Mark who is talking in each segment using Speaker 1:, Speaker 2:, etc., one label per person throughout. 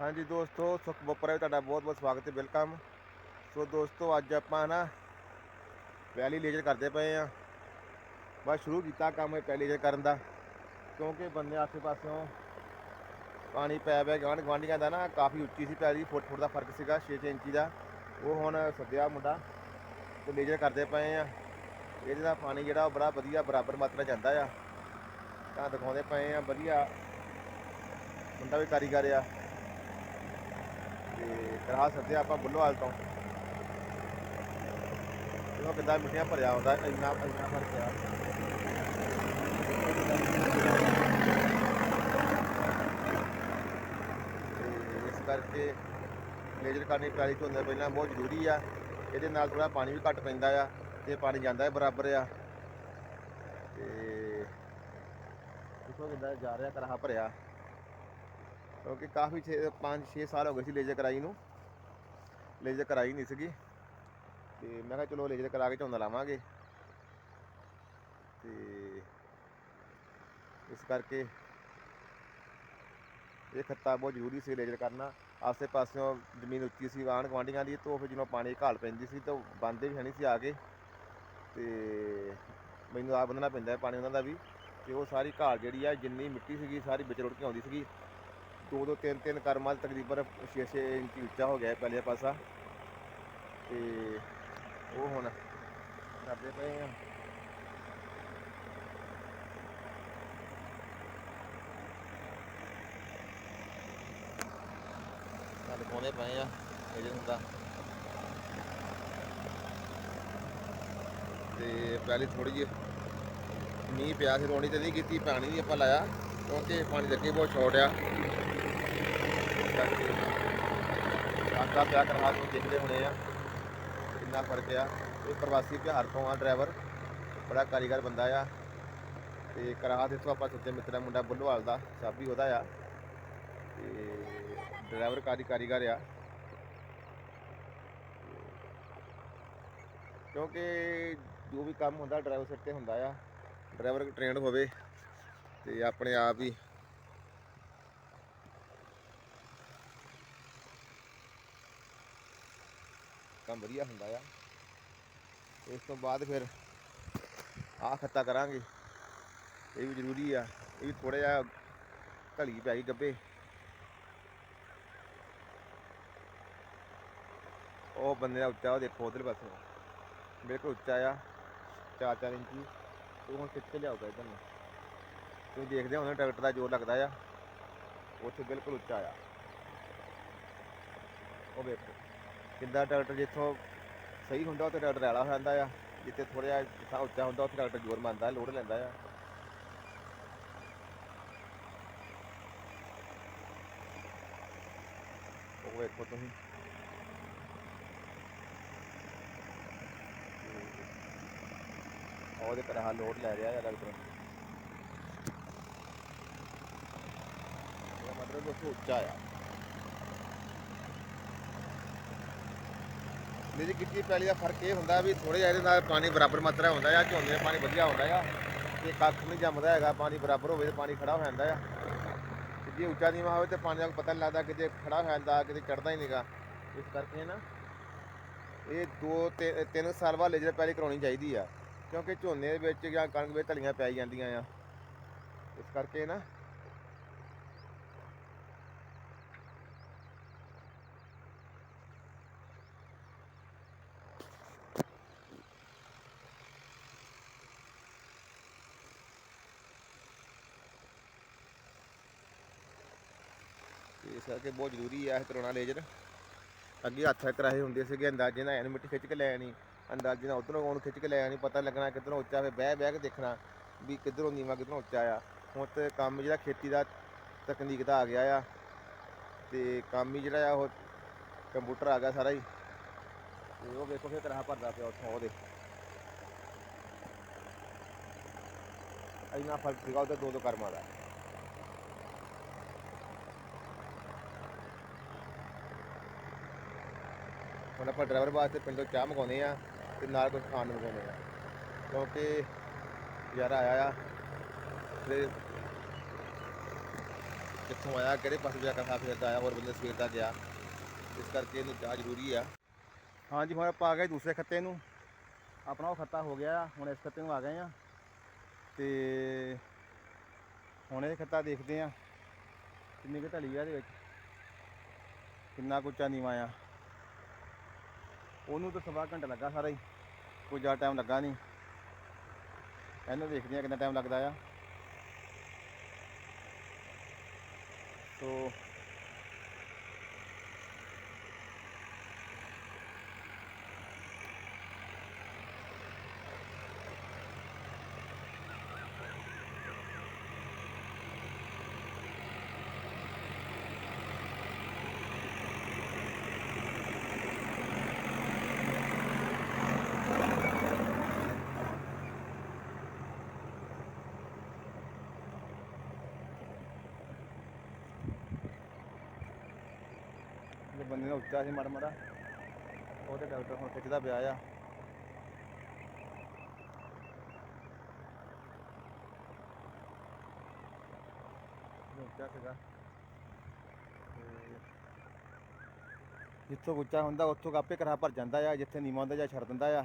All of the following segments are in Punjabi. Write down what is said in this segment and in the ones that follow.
Speaker 1: ਹਾਂਜੀ ਦੋਸਤੋ, ਸੁਖ ਬਪਰਾ ਤੁਹਾਡਾ ਬਹੁਤ ਬਹੁਤ ਸਵਾਗਤ ਹੈ, ਵੈਲਕਮ। ਸੋ ਦੋਸਤੋ, ਅੱਜ ਆਪਾਂ ਨਾ ਵੈਲੀ ਲੇਜਰ ਕਰਦੇ ਪਏ ਆ ਬਸ ਸ਼ੁਰੂ ਕੀਤਾ ਕੰਮ ਇਹ ਪਹਿਲੀ ਲੇਜਰ ਕਰਨ ਦਾ, ਕਿਉਂਕਿ ਬੰਦੇ ਆਸੇ ਪਾਸਿਓਂ ਪਾਣੀ ਪੈ ਪਿਆ ਗਾਂਢ ਗਵਾਂਢੀਆਂ ਦਾ ਨਾ ਕਾਫੀ ਉੱਚੀ ਸੀ, ਪੈਲੀ ਫੁੱਟ ਫੁੱਟ ਦਾ ਫ਼ਰਕ ਸੀਗਾ 6 ਇੰਚੀ ਦਾ। ਉਹ ਹੁਣ ਸੱਦਿਆ ਮੁੰਡਾ ਤੇ ਲੇਜਰ ਕਰਦੇ ਪਏ ਆ ਇਹਦੇ ਦਾ ਪਾਣੀ ਜਿਹੜਾ ਉਹ ਬੜਾ ਵਧੀਆ, ਬਰਾਬਰ ਮਾਤਰਾ ਜਾਂਦਾ ਆ। ਤਾਂ ਦਿਖਾਉਂਦੇ ਪਏ ਆ ਵਧੀਆ ਮੁੰਡਾ ਵੀ ਕਾਰੀਗਰ ਆ। ਤੇ ਕਰਾ ਸੱਦਿਆ ਆਪਾਂ ਬੁੱਲੋਵਾਲ ਤੋਂ। ਦੇਖੋ ਕਿੱਦਾਂ ਮਿੱਠੀਆਂ ਭਰਿਆ ਹੁੰਦਾ, ਇੰਨਾ ਇੰਨਾ ਭਰ ਗਿਆ ਤੇ ਇਸ ਕਰਕੇ ਲੇਜ਼ਰ ਕਰਨੀ ਪੈਲੀ ਤੋਂ ਪਹਿਲਾਂ ਬਹੁਤ ਜ਼ਰੂਰੀ ਆ। ਇਹਦੇ ਨਾਲ ਥੋੜਾ ਪਾਣੀ ਵੀ ਘੱਟ ਪੈਂਦਾ ਆ, ਤੇ ਪਾਣੀ ਜਾਂਦਾ ਹੈ ਬਰਾਬਰ ਆ। ਤੇ ਦੇਖੋ ਕਿੱਦਾਂ ਜਾ ਰਿਹਾ ਕਰਾ ਭਰਿਆ। ਕਿਉਂਕਿ ਕਾਫੀ 5 6 ਸਾਲ ਹੋ ਗਏ ਸੀ ਲੇਜ਼ਰ ਕਰਾਈ ਨੂੰ। ਲੇਜ਼ਰ ਕਰਾਈ ਨਹੀਂ ਸੀਗੀ। ਤੇ ਮੈਂ ਕਿਹਾ ਚਲੋ ਲੇਜ਼ਰ ਕਰਾ ਕੇ ਝੋਨਾ ਲਾਵਾਂਗੇ। ਤੇ ਇਸ ਕਰਕੇ ਇਹ ਖੱਤਾ ਬਹੁਤ ਜ਼ਰੂਰੀ ਸੀ ਲੇਜ਼ਰ ਕਰਨਾ ਆਸੇ ਪਾਸਿਓਂ ਜ਼ਮੀਨ ਉੱਚੀ ਸੀ, ਆਂਢ ਗੁਆਂਢੀਆਂ ਦੀ, ਤੋਂ ਫਿਰ ਜਦੋਂ ਪਾਣੀ ਘਾਲ ਪੈਂਦੀ ਸੀ, ਤਾਂ ਬੰਦੇ ਵੀ ਹੈ ਨਹੀਂ ਸੀ ਆ ਕੇ। ਤੇ ਮੈਨੂੰ ਆ ਬੰਦਣਾ ਪੈਂਦਾ ਪਾਣੀ ਉਹਨਾਂ ਦਾ ਵੀ। ਤੇ ਉਹ ਸਾਰੀ ਘਾਲ ਜਿਹੜੀ ਆ, ਜਿੰਨੀ ਮਿੱਟੀ ਸੀਗੀ, ਸਾਰੀ ਵਿੱਚ ਰੁੜ ਕੇ ਆਉਂਦੀ ਸੀਗੀ। ਦੋ ਦੋ ਤਿੰਨ ਤਿੰਨ ਕਰਮਾਂ 'ਚ ਤਕਰੀਬਨ 6-6 ਇੰਚ ਉੱਚਾ ਹੋ ਗਿਆ ਹੈ ਪਹਿਲੇ ਪਾਸਾ। ਤੇ ਉਹ ਹੁਣ ਕਰਦੇ ਪਏ ਆ। ਨਾਲ ਕੋਨੇ ਪਏ ਆ ਇਹ ਹੁੰਦਾ। ਤੇ ਪਹਿਲੇ ਥੋੜੀ ਜਿਹੀ ਮੀਂਹ ਪਿਆ ਸੀ ਰੋਣੀ ਤੇ ਨਹੀਂ ਕੀਤੀ ਪਾਣੀ ਨਹੀਂ ਆਪਾਂ ਲਾਇਆ ਕਿਉਂਕਿ ਪਾਣੀ ਲੱਗੇ ਬਹੁਤ ਛੋਟ ਆ। ਆਕਾ ਪਿਆ ਕਰਵਾ ਕੇ ਦੇਖਦੇ ਹੋਣੇ ਆ ਕਿੰਨਾ ਫ਼ਰਕ ਆ। ਇਹ ਪ੍ਰਵਾਸੀ ਬਿਹਾਰ ਤੋਂ ਆ ਡਰਾਈਵਰ। ਬੜਾ ਕਾਰੀਗਰ ਬੰਦਾ ਆ। ਤੇ ਕਰਾ ਦਿੱਤੋਂ ਆਪਾਂ ਸੱਜੇ ਮਿੱਤਰਾ ਮੁੰਡਾ ਬੁੱਲੋਵਾਲ ਦਾ, ਸਾਬੀ ਉਹਦਾ ਆ। ਤੇ ਡਰਾਈਵਰ ਕਾਰੀ ਕਾਰੀਗਰ ਆ। ਕਿਉਂਕਿ ਜੋ ਵੀ ਕੰਮ ਹੁੰਦਾ ਡਰਾਈਵਰ ਸਿਰ ਤੇ ਹੁੰਦਾ ਆ। ਡਰਾਈਵਰ ਟ੍ਰੇਨਡ ਹੋਵੇ ਤੇ ਆਪਣੇ ਆਪ ਹੀ ਕੰਮ ਵਧੀਆ ਹੁੰਦਾ ਆ। ਇਸ ਤੋਂ ਬਾਅਦ ਫਿਰ ਆਹ ਖੱਤਾ ਕਰਾਂਗੇ। ਇਹ ਵੀ ਜ਼ਰੂਰੀ ਆ। ਇਹ ਵੀ ਥੋੜਾ ਜਿਹਾ ਢਲੀ ਪੈ ਗਈ ਗੱਬੇ। ਉਹ ਬੰਦੇ ਦਾ ਉੱਚਾ ਉਹ ਦੇਖੋ ਉਧਰ ਪਾਸੇ। ਬਿਲਕੁਲ ਉੱਚਾ ਆ। ਚਾਰ ਚਾਰ ਇੰਚੀ। ਉਹ ਹੁਣ ਕਿੱਥੇ ਕੇ ਲਿਆਊਗਾ ਇਧਰ ਨੂੰ। ਤੁਸੀਂ ਦੇਖਦੇ ਹੋ ਟਰੈਕਟਰ ਦਾ ਜ਼ੋਰ ਲੱਗਦਾ ਆ। ਉੱਥੇ ਬਿਲਕੁਲ ਉੱਚਾ ਆ। ਉਹ ਵੇਖੋ। ਕਿੱਦਾਂ ਟਰੈਕਟਰ ਜਿੱਥੋਂ ਸਹੀ ਹੁੰਦਾ ਉੱਥੇ ਟਰੈਕਟਰ ਰੈਲਾ ਹੋ ਜਾਂਦਾ ਆ, ਜਿੱਥੇ ਥੋੜਾ ਜਿਹਾ ਉੱਚਾ ਹੁੰਦਾ ਉੱਥੇ ਟਰੈਕਟਰ ਜ਼ੋਰ ਮੰਨਦਾ ਲੋਡ ਲੈਂਦਾ ਆ। ਉਹ ਵੇਖੋ ਤੁਸੀਂ। ਉਹਦੇ ਪਰ ਹਾਲ ਲੋਡ ਲੈ ਰਿਹਾ ਆ ਟਰੈਕਟਰ ਮਤਲਬ ਉਹ ਉੱਚਾ ਆ। ਮੇਰੀ ਕਿੱਟੀ ਪੈਲੀ ਦਾ ਫ਼ਰਕ ਇਹ ਹੁੰਦਾ ਵੀ ਥੋੜੇ ਜਿਹਾ ਇਹਦੇ ਨਾਲ ਪਾਣੀ ਬਰਾਬਰ ਮਾਤਰਾ ਹੁੰਦਾ ਆ, ਝੋਨੇ ਦਾ ਪਾਣੀ ਵਧੀਆ ਹੁੰਦਾ ਆ। ਤੇ ਕੱਖ ਨਹੀਂ ਜੰਮਦਾ ਹੈਗਾ, ਪਾਣੀ ਬਰਾਬਰ ਹੋਵੇ ਤੇ ਪਾਣੀ ਖੜਾ ਹੋ ਜਾਂਦਾ ਆ। ਤੇ ਜੇ ਉੱਚਾ ਨੀਵਾਂ ਹੋਵੇ ਤੇ ਪਾਣੀ ਦਾ ਪਤਾ ਨਹੀਂ ਲੱਗਦਾ ਕਿਤੇ ਖੜਾ ਹੋ ਜਾਂਦਾ, ਕਿਤੇ ਚੜਦਾ ਹੀ ਨਹੀਂਗਾ। ਇਸ ਕਰਕੇ ਨਾ ਇਹ ਦੋ ਤੇ ਤਿੰਨ ਸਾਲ ਬਾਅਦ ਲੇਜਰ ਪੈਲੀ ਕਰਾਉਣੀ ਚਾਹੀਦੀ ਆ, ਕਿਉਂਕਿ ਝੋਨੇ ਦੇ ਵਿੱਚ ਜਾਂ ਕਣਕ ਵਿੱਚ ਧਲੀਆਂ ਪੈ ਜਾਂਦੀਆਂ ਆ। ਇਸ ਕਰਕੇ ਨਾ ਇਸ ਕਰਕੇ ਬਹੁਤ ਜ਼ਰੂਰੀ ਆ ਇਹ ਕਰੋਨਾ ਲੇਜ਼ਰ। ਅੱਗੇ ਹੱਥ ਕਰਾਏ ਹੁੰਦੇ ਸੀਗੇ, ਅੰਦਾਜ਼ੇ ਨਾਲ ਐਨ ਮਿੱਟੀ ਖਿੱਚ ਕੇ ਲੈ ਆਣੀ ਅੰਦਾਜ਼ੇ ਨਾਲ ਉਧਰੋਂ ਉਹਨੂੰ ਖਿੱਚ ਕੇ ਲੈ ਆਣੀ ਪਤਾ ਲੱਗਣਾ ਕਿੱਧਰੋਂ ਉੱਚਾ ਫੇ ਬਹਿ ਬਹਿ ਕੇ ਦੇਖਣਾ ਵੀ ਕਿੱਧਰੋਂ ਨੀਵਾ ਕਿੱਧਰੋਂ ਉੱਚਾ ਆ। ਹੁਣ ਤੇ ਕੰਮ ਜਿਹੜਾ ਖੇਤੀ ਦਾ ਤਕਨੀਕ ਦਾ ਆ ਗਿਆ ਆ, ਤੇ ਕੰਮ ਹੀ ਜਿਹੜਾ ਆ ਉਹ ਕੰਪਿਊਟਰ ਆ ਗਿਆ ਸਾਰਾ ਹੀ। ਤੇ ਉਹ ਵੇਖੋ ਫੇਰ ਕਰਾਹ ਭਰਦਾ ਪਿਆ ਉੱਥੋਂ ਉਹਦੇ। ਇੰਨਾ ਫ਼ਰਕ ਸੀਗਾ ਉਹਦੇ ਦੋ ਦੋ ਕਰਮਾਂ ਦਾ। ਹੁਣ ਆਪਾਂ ਡਰਾਈਵਰ ਵਾਸਤੇ ਪਿੰਡੋਂ ਚਾਹ ਮੰਗਾਉਂਦੇ ਆ ਤੇ ਨਾਲ ਕੁਝ ਖਾਣ ਨੂੰ ਮੰਗਾਉਂਦੇ ਆ ਕਿਉਂਕਿ ਯਾਰ ਆਇਆ ਆ ਤੇ ਕਿੱਥੋਂ ਆਇਆ, ਕਿਹੜੇ ਪਾਸੇ ਜਾ ਕੇ ਖਾ ਫਿਰਦਾ ਆਇਆ, ਹੋਰ ਬੰਦੇ ਸਵੇਰ ਦਾ ਗਿਆ। ਇਸ ਕਰਕੇ ਇਹਨੂੰ ਚਾਹ ਜ਼ਰੂਰੀ ਆ। ਹਾਂਜੀ, ਹੁਣ ਆਪਾਂ ਆ ਗਏ ਦੂਸਰੇ ਖੱਤੇ ਨੂੰ। ਆਪਣਾ ਉਹ ਖੱਤਾ ਹੋ ਗਿਆ ਆ, ਹੁਣ ਇਸ ਖੱਤੇ ਨੂੰ ਆ ਗਏ ਆ। ਤੇ ਹੁਣ ਇਹ ਖੱਤਾ ਦੇਖਦੇ ਆ ਕਿੰਨੀ ਕੁ ਢਲੀ ਆ ਇਹਦੇ ਵਿੱਚ। ਕਿੰਨਾ ਕੁ ਉੱਚਾ ਨੀਵਾਂ ਆ। ਉਹਨੂੰ ਤਾਂ ਸਵਾ ਘੰਟਾ ਲੱਗਾ ਸਾਰਾ ਹੀ। ਕੋਈ ਜ਼ਿਆਦਾ ਟਾਈਮ ਲੱਗਾ ਨਹੀਂ। ਇਹਨੂੰ ਦੇਖਦੇ ਆ ਕਿੰਨਾ ਟਾਈਮ ਲੱਗਦਾ ਆ। ਸੋ ਜੇ ਉੱਚਾ ਸੀ ਮਾੜਾ ਮਾੜਾ। ਉਹਦੇ ਡਾਕਟਰ ਹੁਣ ਖਿੱਚਦਾ ਪਿਆ ਆ। ਉੱਚਾ ਸੀਗਾ। ਜਿੱਥੋਂ ਉੱਚਾ ਹੁੰਦਾ, ਉੱਥੋਂ ਕਾਪੇ ਕਰਾ ਭਰ ਜਾਂਦਾ ਆ, ਜਿੱਥੇ ਨੀਵਾਂ ਹੁੰਦਾ ਜਾਂ ਛੱਡ ਦਿੰਦਾ ਆ।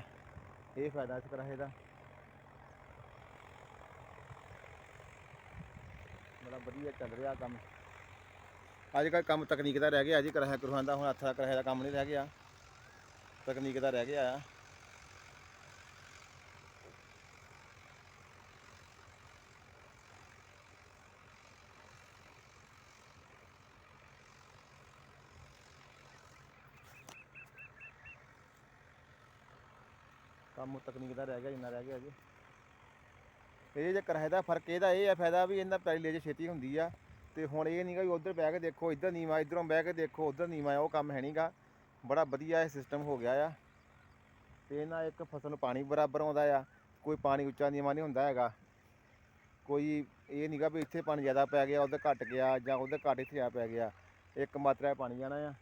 Speaker 1: ਇਹ ਫਾਇਦਾ ਇਸ ਕਰਾਹੇ ਦਾ ਬੜਾ ਵਧੀਆ ਚੱਲ ਰਿਹਾ ਕੰਮ। ਅੱਜ ਕੱਲ੍ਹ ਕੰਮ ਤਕਨੀਕ ਦਾ ਰਹਿ ਗਿਆ ਜੀ ਕਰਾਇਆ ਕਰਵਾਉਣ ਦਾ, ਹੁਣ ਹੱਥ ਦਾ ਕਰਾਇਆ ਦਾ ਕੰਮ ਨਹੀਂ ਰਹਿ ਗਿਆ। ਤਕਨੀਕ ਦਾ ਰਹਿ ਗਿਆ ਆ। ਕੰਮ ਤਕਨੀਕ ਦਾ ਰਹਿ ਗਿਆ ਜਿੰਨਾ ਰਹਿ ਗਿਆ ਜੀ। ਇਹ ਜੇ ਕਰਾਏ ਦਾ ਫ਼ਰਕ, ਇਹਦਾ ਇਹ ਆ ਫਾਇਦਾ ਵੀ ਇਹਨਾਂ ਪੈਲੀ ਲੈ ਜੇ ਛੇਤੀ ਹੁੰਦੀ ਆ। ਤੇ ਹੁਣ ਇਹ ਨਹੀਂਗਾ ਵੀ ਉਧਰ ਬਹਿ ਕੇ ਦੇਖੋ, ਇੱਧਰ ਨੀਵਾ, ਇਧਰੋਂ ਬਹਿ ਕੇ ਦੇਖੋ, ਉਧਰ ਨੀਵਾ, ਉਹ ਕੰਮ ਹੈ ਨਹੀਂਗਾ ਬੜਾ ਵਧੀਆ ਇਹ ਸਿਸਟਮ ਹੋ ਗਿਆ ਆ। ਤੇ ਨਾ ਇੱਕ ਫਸਲ ਨੂੰ ਪਾਣੀ ਬਰਾਬਰ ਆਉਂਦਾ ਆ। ਕੋਈ ਪਾਣੀ ਉੱਚਾ ਨੀਵਾ ਨਹੀਂ ਹੁੰਦਾ ਹੈਗਾ। ਕੋਈ ਇਹ ਨਹੀਂਗਾ ਵੀ ਇੱਥੇ ਪਾਣੀ ਜ਼ਿਆਦਾ ਪੈ ਗਿਆ, ਉਧਰ ਘਟ ਗਿਆ ਜਾਂ ਉਧਰ ਘੱਟ ਇੱਥੇ ਆ ਪੈ ਗਿਆ। ਇੱਕ ਮਾਤਰਾ ਪਾਣੀ ਜਾਣਾ ਆ।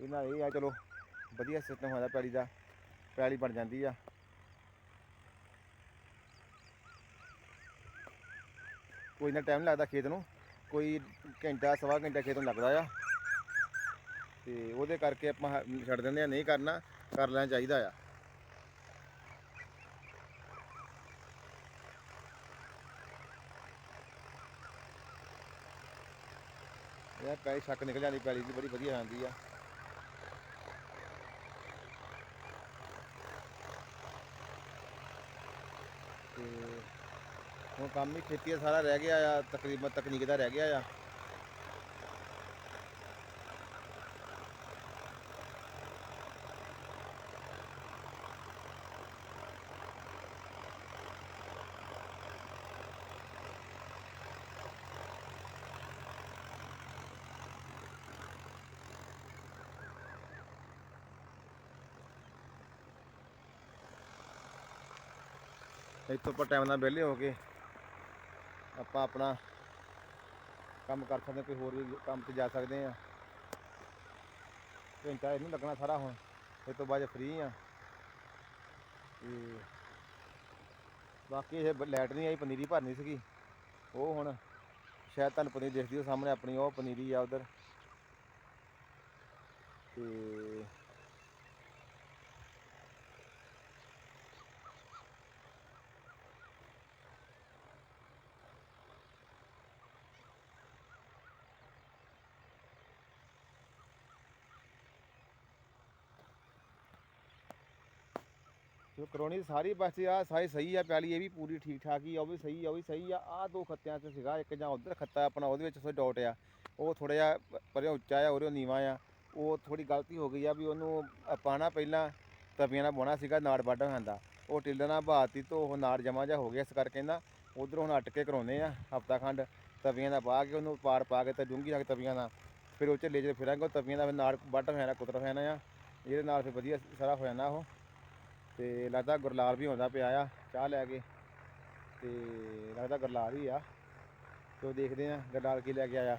Speaker 1: ਇਹਨਾਂ ਇਹ ਆ, ਚਲੋ, ਵਧੀਆ ਸਿਸਟਮ ਹੋਇਆ ਪੈਲੀ ਦਾ। ਪੈਲੀ ਬਣ ਜਾਂਦੀ ਆ। ਕੋਈ ਨਾ ਟਾਈਮ ਨਹੀਂ ਲੱਗਦਾ ਖੇਤ ਨੂੰ। ਕੋਈ ਘੰਟਾ, ਸਵਾ ਘੰਟਾ ਖੇਤ ਨੂੰ ਲੱਗਦਾ ਆ। ਤੇ ਉਹਦੇ ਕਰਕੇ ਆਪਾਂ ਛੱਡ ਦਿੰਦੇ ਆ, ਨਹੀਂ ਕਰਨਾ, ਕਰ ਲੈਣਾ ਚਾਹੀਦਾ ਆ। ਇਹ ਪੈਲੀ ਛੱਕ ਨਿਕਲ ਜਾਂਦੀ, ਪੈਲੀ ਦੀ ਬੜੀ ਵਧੀਆ ਆਉਂਦੀ ਆ। ਹੁਣ ਕੰਮ ਹੀ ਖੇਤੀ ਦਾ ਸਾਰਾ ਰਹਿ ਗਿਆ ਆ, ਤਕਰੀਬਨ ਤਕਨੀਕ ਦਾ ਰਹਿ ਗਿਆ ਆ। ਇੱਥੋਂ ਆਪਾਂ ਟਾਈਮ ਨਾਲ ਵਿਹਲੇ ਹੋ ਕੇ ਆਪਾਂ ਆਪਣਾ ਕੰਮ ਕਰ ਸਕਦੇ ਹਾਂ, ਕੋਈ ਹੋਰ ਵੀ ਕੰਮ ਤੇ ਜਾ ਸਕਦੇ ਆ ਘੰਟਾ ਇਹਨੂੰ ਲੱਗਣਾ ਸਾਰਾ ਹੁਣ ਇਹ ਤੋਂ ਬਾਅਦ ਫ੍ਰੀ ਆ ਤੇ ਬਾਕੀ ਇਹ ਲਾਈਟ ਨਹੀਂ ਆਈ ਪਨੀਰੀ ਭਰਨੀ ਸੀਗੀ। ਉਹ ਹੁਣ ਸ਼ਾਇਦ ਤੁਹਾਨੂੰ ਪਨੀਰੀ ਦਿਖਦੀ ਹੋ ਸਾਹਮਣੇ ਆਪਣੀ ਉਹ ਪਨੀਰੀ ਆ ਉਧਰ। ਤੇ ਜੋ ਕਰੋਨੀ ਸਾਰੀ ਪਾਸੇ ਆ, ਸਾਰੀ ਸਹੀ ਆ ਪਿਆਲੀ ਇਹ ਵੀ ਪੂਰੀ ਠੀਕ ਠਾਕ ਹੀ ਆ, ਉਹ ਵੀ ਸਹੀ ਆ, ਉਹ ਵੀ ਸਹੀ ਆ। ਆ ਦੋ ਖੱਤਿਆਂ 'ਚ ਸੀਗਾ, ਇੱਕ ਜਾਂ ਉਧਰ ਖੱਤਾ ਆਪਣਾ, ਉਹਦੇ ਵਿੱਚ ਥੋੜਾ ਡਾਟ ਆ। ਉਹ ਥੋੜਾ ਜਿਹਾ ਪ- ਪਰੇ ਉੱਚਾ ਆ, ਉਹਦੇ ਨੀਵਾ ਆ। ਉਹ ਥੋੜੀ ਗਲਤੀ ਹੋ ਗਈ ਆ ਵੀ ਉਹਨੂੰ ਪਾਣਾ ਪਹਿਲਾਂ, ਤਵੀਆਂ ਨਾਲ ਬੋਣਾ ਸੀਗਾ, ਨਾੜ ਵੱਢ ਜਾਂਦਾ ਉਹ ਟਿੱਲ ਨਾਲ ਬਾਤੀ ਤੋਂ ਉਹ ਨਾੜ ਜਮਾ ਜਾ ਹੋ ਗਿਆ, ਇਸ ਕਰਕੇ ਨਾ ਉਧਰ ਹੁਣ ਅਟ ਕੇ ਕਰਾਉਨੇ ਆ, ਹਫਤਾ ਖੰਡ। ਤਵੀਆਂ ਦਾ ਪਾ ਕੇ ਉਹਨੂੰ ਪਾਰ ਪਾ ਕੇ ਤੇ ਡੂੰਗੀ ਰੱਖ ਤਵੀਆਂ ਨਾਲ। ਫਿਰ ਉਹ ਚ ਲੈ ਜੇ ਫਿਰਾਂਗੇ, ਉਹ ਤਵੀਆਂ ਦਾ ਫਿਰ ਨਾੜ ਵੱਢ ਹੋਣਾ, ਕੁਤਰ ਹੋਣਾ ਆ। ਇਹਦੇ ਨਾਲ ਫਿਰ ਵਧੀਆ ਸਾਰਾ ਹੋ ਜਾਣਾ ਉਹ। ਤੇ ਲੱਗਦਾ ਗੁਰਲਾਲ ਵੀ ਆਉਂਦਾ ਪਿਆ ਆ, ਚਾਹ ਲੈ ਕੇ। ਤੇ ਲੱਗਦਾ ਗੁਰਲਾਲ ਹੀ ਆ। ਤੇ ਉਹ ਦੇਖਦੇ ਆ ਗੁਰਲਾਲ ਕੀ ਲੈ ਕੇ ਆਇਆ।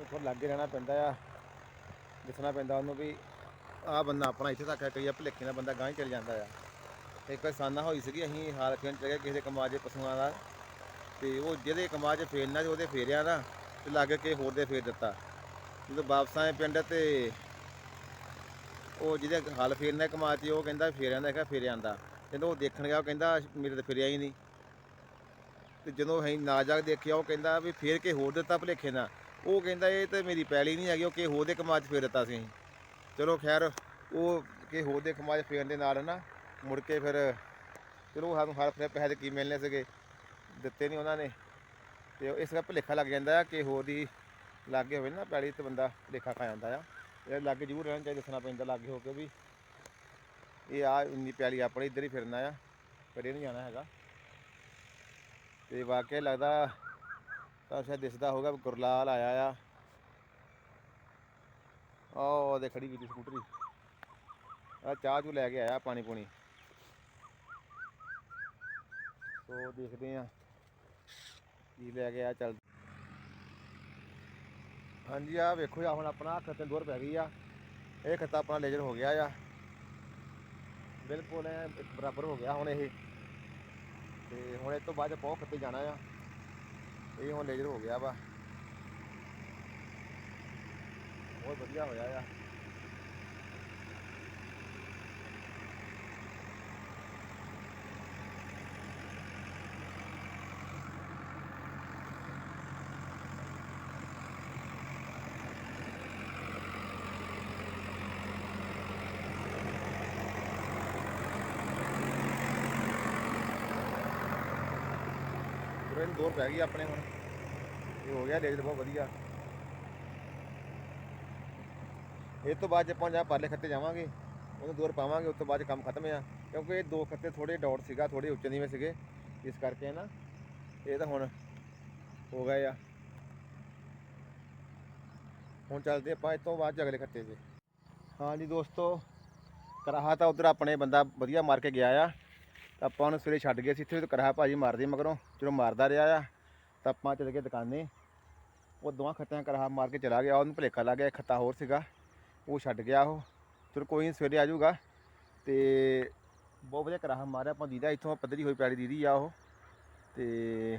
Speaker 1: ਉੱਥੋਂ ਥੋੜਾ ਲੱਗੇ ਰਹਿਣਾ ਪੈਂਦਾ ਆ। ਦੱਸਣਾ ਪੈਂਦਾ ਉਹਨੂੰ ਵੀ ਆ ਬੰਦਾ ਆਪਣਾ ਇੱਥੇ ਤੱਕ ਹੈ, ਕਈ ਭਲੇਖੇ ਨਾਲ ਬੰਦਾ ਗਾਂ ਹੀ ਚਲ ਜਾਂਦਾ ਆ। ਇੱਕ ਵਾਰ ਸਾਨਾ ਹੋਈ ਸੀਗੀ, ਅਸੀਂ ਹਾਲ ਖੇਣ ਚ ਗਏ, ਕਿਸੇ ਦੇ ਕਮਾਜ਼ੇ ਪਸ਼ੂਆਂ ਦਾ ਤੇ ਉਹ ਜਿਹਦੇ ਕਮਾਜ ਫੇਰਨਾ ਤੇ ਉਹਦੇ ਫੇਰਿਆ ਨਾ ਤੇ ਲੱਗ ਕੇ ਹੋਰ ਦੇ ਫੇਰ ਦਿੱਤਾ। ਜਦੋਂ ਵਾਪਸ ਆਏ ਪਿੰਡ ਤੇ ਉਹ ਜਿਹਦੇ ਹਾਲ ਫੇਰਨਾ ਕਮਾਜ ਉਹ ਕਹਿੰਦਾ ਫੇਰਿਆਂ ਦਾ ਕਿਹਾ ਫੇਰਿਆ ਆਂਦਾ ਜਦੋਂ ਉਹ ਦੇਖਣ ਗਿਆ, ਉਹ ਕਹਿੰਦਾ ਮੇਰੇ ਤੇ ਫੇਰਿਆ ਹੀ ਨਹੀਂ। ਤੇ ਜਦੋਂ ਅਸੀਂ ਨਾ ਜਾ ਕੇ ਦੇਖਿਆ, ਉਹ ਕਹਿੰਦਾ ਵੀ ਫੇਰ ਕੇ ਹੋਰ ਦਿੱਤਾ ਭਲੇਖੇ ਨਾਲ। ਉਹ ਕਹਿੰਦਾ ਇਹ ਤੇ ਮੇਰੀ ਪੈਲੀ ਨਹੀਂ ਹੈਗੀ, ਉਹ ਕਿ ਹੋਰ ਦੇ ਕਮਾਜ ਫੇਰ ਦਿੱਤਾ ਸੀ ਅਸੀਂ। ਚਲੋ ਖੈਰ, ਉਹ ਕਿ ਹੋਰ ਦੇ ਕਮਾਜ ਫੇਰਨ ਦੇ ਨਾਲ ਨਾ ਮੁੜ ਕੇ ਫਿਰ ਚਲੋ ਸਾਨੂੰ ਹਰ ਫਿਰ ਪੈਸੇ ਕੀ ਮਿਲਨੇ ਸੀਗੇ। ਦਿੱਤੇ ਨਹੀਂ ਉਹਨਾਂ ਨੇ। ਤੇ ਇਸ ਦਾ ਭੁਲੇਖਾ ਲੱਗ ਜਾਂਦਾ ਆ ਕਿ ਹੋਰ ਦੀ ਲਾਗੇ ਹੋਵੇ ਨਾ ਪੈਲੀ ਤੇ ਬੰਦਾ ਭੁਲੇਖਾ ਖਾ ਜਾਂਦਾ ਆ। ਇਹ ਲਾਗੇ ਜ਼ਰੂਰ ਰਹਿਣਾ ਚਾਹੀਦਾ, ਦੱਸਣਾ ਪੈਂਦਾ ਲਾਗੇ ਹੋ ਕੇ ਵੀ। ਇਹ ਆ ਇੰਨੀ ਪੈਲੀ ਆਪਣੇ ਇੱਧਰ ਹੀ ਫਿਰਨਾ ਆ, ਕਦੇ ਨਹੀਂ ਜਾਣਾ ਹੈਗਾ। ਤੇ ਵਾਕਿਆ ਲੱਗਦਾ ਤਾਂ ਸ਼ਾਇਦ ਦਿਸਦਾ ਹੋਗਾ ਵੀ ਗੁਰਲਾਲ ਆਇਆ ਆ। ਉਹ ਦੇ ਖੜੀ ਕੀਤੀ ਸਕੂਟਰੀ। ਆ ਚਾਹ ਚੂ ਲੈ ਕੇ ਆਇਆ ਪਾਣੀ ਪੂਣੀ। ਸੋ ਦੇਖਦੇ ਆ। ਕੀ ਲੈ ਕੇ ਆ, ਚੱਲ। ਹਾਂਜੀ ਆ ਵੇਖੋ ਆ ਹੁਣ ਆਪਣਾ ਖੱਤੇ ਦੂਰ ਪੈ ਗਈ ਆ। ਇਹ ਖੱਤਾ ਆਪਣਾ ਲੇਜ਼ਰ ਹੋ ਗਿਆ ਆ। ਬਿਲਕੁਲ ਬਰਾਬਰ ਹੋ ਗਿਆ ਹੁਣ ਇਹ। ਤੇ ਹੁਣ ਇਹ ਤੋਂ ਬਾਅਦ ਬਹੁਤ ਖੱਤੇ ਜਾਣਾ ਆ। ਇਹ ਹੁਣ ਲੇਜ਼ਰ ਹੋ ਗਿਆ ਵਾ। ਬਹੁਤ ਵਧੀਆ ਹੋਇਆ ਆ। ਪੂਰੇ ਨੂੰ ਦੌਰ ਪੈ ਗਈ ਆਪਣੇ ਹੁਣ। ਇਹ ਹੋ ਗਿਆ ਲੇਜ਼ਰ ਬਹੁਤ ਵਧੀਆ। ਇਹ ਤੋਂ ਬਾਅਦ ਜੇ ਆਪਾਂ ਜਾਂ ਪਰਲੇ ਖੱਤੇ ਜਾਵਾਂਗੇ, ਉਹਨੂੰ ਦੌਰ ਪਾਵਾਂਗੇ, ਉਸ ਤੋਂ ਬਾਅਦ 'ਚ ਕੰਮ ਖਤਮ ਆ। ਕਿਉਂਕਿ ਇਹ ਦੋ ਖੱਤੇ ਥੋੜੇ ਡਾਟ ਸੀਗਾ ਥੋੜੇ ਉੱਚੇ ਨੀਵੇਂ ਸੀਗੇ। ਇਸ ਕਰਕੇ ਨਾ, ਇਹ ਤਾਂ ਹੁਣ ਹੋ ਗਏ ਆ। ਹੁਣ ਚੱਲਦੇ ਆਪਾਂ ਇਸ ਤੋਂ ਬਾਅਦ 'ਚ ਅਗਲੇ ਖੱਤੇ 'ਤੇ। ਹਾਂਜੀ ਦੋਸਤੋ, ਕਰਾਹਾ ਤਾਂ ਉਧਰ ਆਪਣੇ ਬੰਦਾ ਵਧੀਆ ਮਾਰ ਕੇ ਗਿਆ ਆ। ਆਪਾਂ ਉਹਨੂੰ ਸਵੇਰੇ ਛੱਡ ਗਏ ਸੀ, ਇੱਥੇ ਤੇ ਕਰਾਹਾ ਭਾਜੀ ਮਾਰਦੇ ਮਗਰੋਂ, ਜਦੋਂ ਮਾਰਦਾ ਰਿਹਾ ਆ, ਤਾਂ ਆਪਾਂ ਚਲੇ ਗਏ ਦੁਕਾਨੇ। ਉਹ ਦੋਵਾਂ ਖੱਤਿਆਂ ਕਰਾਹਾ ਮਾਰ ਕੇ ਚਲਾ ਗਿਆ, ਉਹਨੂੰ ਭੁਲੇਖਾ ਲੱਗ ਗਿਆ ਖੱਤਾ ਹੋਰ ਸੀਗਾ, ਉਹ ਛੱਡ ਗਿਆ ਉਹ। ਚਲੋ ਕੋਈ ਨਹੀਂ ਸਵੇਰੇ ਆ ਜਾਊਗਾ। ਤੇ ਬਹੁਤ ਵਧੀਆ ਕਰਾਹਾ ਮਾਰਿਆ ਆਪਾਂ ਦੀਦਾ, ਇੱਥੋਂ ਪੱਧਰੀ ਹੋਈ ਪੈੜੀ ਦੀਦੀ ਆ ਉਹ। ਤੇ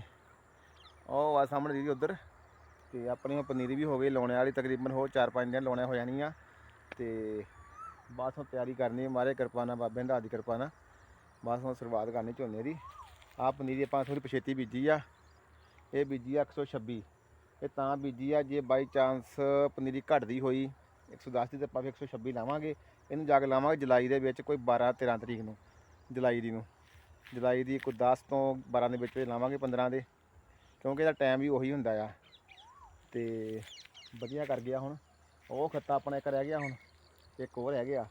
Speaker 1: ਉਹ ਆ ਸਾਹਮਣੇ ਦੀਦੀ ਉਧਰ। ਤੇ ਆਪਣੀ ਉਹ ਪਨੀਰੀ ਵੀ ਹੋ ਗਈ ਲਾਉਣੇ ਵਾਲੀ, ਤਕਰੀਬਨ ਹੋ 4-5 ਦਿਨ ਲਾਉਣੇ ਹੋ ਜਾਣੀ ਆ ਤੇ ਬਾਅਦ ਹੁਣ ਤਿਆਰੀ ਕਰਨੀ ਹੈ ਮਾਰੇ ਕਿਰਪਾ ਬਾਬੇ ਦਾ ਦੀ ਕਿਰਪਾ ਨਾਲ। ਬਸ ਹੁਣ ਸ਼ੁਰੂਆਤ ਕਰਨੀ ਝੋਨੇ ਦੀ। ਆਹ ਪਨੀਰੀ ਆਪਾਂ ਥੋੜੀ ਪਛੇਤੀ ਬੀਜੀ ਆ। ਇਹ ਬੀਜੀ ਆ 126 ਇਹ ਤਾਂ ਬੀਜੀ ਆ ਜੇ ਬਾਈ ਚਾਂਸ ਪਨੀਰੀ ਘਟਦੀ ਹੋਈ 110 ਦੀ ਤੇ ਆਪਾਂ ਵੀ 126 ਲਾਵਾਂਗੇ। ਇਹਨੂੰ ਜਾ ਕੇ ਲਾਵਾਂਗੇ ਜੁਲਾਈ ਦੇ ਵਿੱਚ ਕੋਈ 12 13 ਤਰੀਕ ਨੂੰ, ਜੁਲਾਈ ਦੀ ਨੂੰ। ਜੁਲਾਈ ਦੀ ਕੋਈ 10 ਤੋਂ 12 ਦੇ ਵਿੱਚ ਲਾਵਾਂਗੇ 15 ਦੇ। ਕਿਉਂਕਿ ਇਹਦਾ ਟਾਈਮ ਵੀ ਉਹੀ ਹੁੰਦਾ ਆ। ਤੇ ਵਧੀਆ ਕਰ ਗਿਆ ਹੁਣ। ਉਹ ਖੱਤਾ ਆਪਣਾ ਇੱਕ ਰਹਿ ਗਿਆ ਹੁਣ। ਇੱਕ ਹੋਰ ਰਹਿ ਗਿਆ।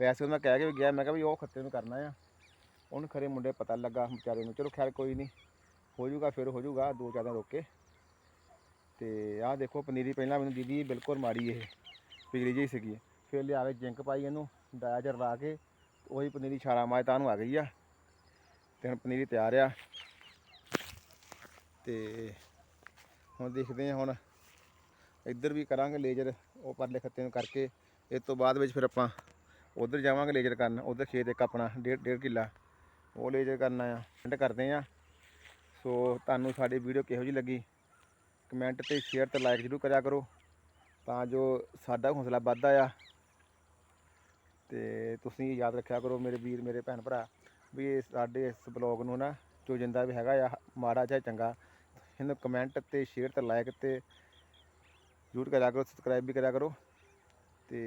Speaker 1: ਵੈਸੇ ਉਹ ਮੈਂ ਕਹਿ ਕੇ ਵੀ ਗਿਆ, ਮੈਂ ਕਿਹਾ ਵੀ ਉਹ ਖੱਤੇ ਨੂੰ ਕਰਨਾ ਆ। ਉਹਨੂੰ ਖਰੇ ਮੁੰਡੇ ਪਤਾ ਲੱਗਾ ਵਿਚਾਰੇ ਨੂੰ, ਚਲੋ ਖੈਰ ਕੋਈ ਨਹੀਂ ਹੋ ਜਾਊਗਾ, ਫਿਰ ਹੋ ਜਾਊਗਾ, ਦੋ ਚਾਰ ਦਿਨ ਰੁਕ ਕੇ। ਤੇ ਆਹ ਦੇਖੋ ਪਨੀਰੀ ਪਹਿਲਾਂ ਮੈਨੂੰ ਦੀਦੀ ਬਿਲਕੁਲ ਮਾੜੀ ਇਹ ਪਿਛਲੀ ਜਿਹੀ ਸੀਗੀ। ਫਿਰ ਲਿਆਵੇ ਜਿੰਕ ਪਾਈ ਇਹਨੂੰ, ਡਾਇਆ ਚ ਰਲਾ ਕੇ, ਉਹੀ ਪਨੀਰੀ ਛਾਲਾ ਮਾਜ ਤਾਂ ਨੂੰ ਆ ਗਈ ਆ। ਤੇ ਹੁਣ ਪਨੀਰੀ ਤਿਆਰ ਆ। ਤੇ ਹੁਣ ਦੇਖਦੇ ਹਾਂ ਹੁਣ, ਇੱਧਰ ਵੀ ਕਰਾਂਗੇ ਲੇਜ਼ਰ, ਉਹ ਪਰਲੇ ਖੱਤੇ ਨੂੰ ਕਰਕੇ। ਇਸ ਤੋਂ ਬਾਅਦ ਵਿੱਚ ਫਿਰ ਆਪਾਂ ਉਧਰ ਜਾਵਾਂਗੇ ਲੇਜ਼ਰ ਕਰਨ, ਉਧਰ ਖੇਤ ਇੱਕ ਆਪਣਾ, ਡੇਢ ਡੇਢ ਕਿੱਲਾ। ਉਹ ਲੇਜ਼ਰ ਕਰਨਾ ਆ ਐਂਡ ਕਰਦੇ ਆ। ਸੋ ਤੁਹਾਨੂੰ ਸਾਡੀ ਵੀਡੀਓ ਕਿਹੋ ਜਿਹੀ ਲੱਗੀ? ਕਮੈਂਟ ਤੇ ਸ਼ੇਅਰ ਤੇ ਲਾਈਕ ਜ਼ਰੂਰ ਕਰਿਆ ਕਰੋ, ਤਾਂ ਜੋ ਸਾਡਾ ਹੌਸਲਾ ਵੱਧਦਾ ਆ। ਤੇ ਤੁਸੀਂ ਯਾਦ ਰੱਖਿਆ ਕਰੋ ਮੇਰੇ ਵੀਰ, ਮੇਰੇ ਭੈਣ ਭਰਾ, ਵੀ ਇਹ ਸਾਡੇ ਇਸ ਬਲੌਗ ਨੂੰ ਨਾ ਜੋ ਜਿੰਦਾ ਵੀ ਹੈਗਾ ਆ, ਮਾੜਾ ਚਾਹੇ ਚੰਗਾ, ਇਹਨੂੰ ਕਮੈਂਟ ਤੇ ਸ਼ੇਅਰ ਤੇ ਲਾਈਕ ਤੇ ਜ਼ਰੂਰ ਕਰਿਆ ਕਰੋ ਸਬਸਕ੍ਰਾਈਬ ਵੀ ਕਰਿਆ ਕਰੋ। ਤੇ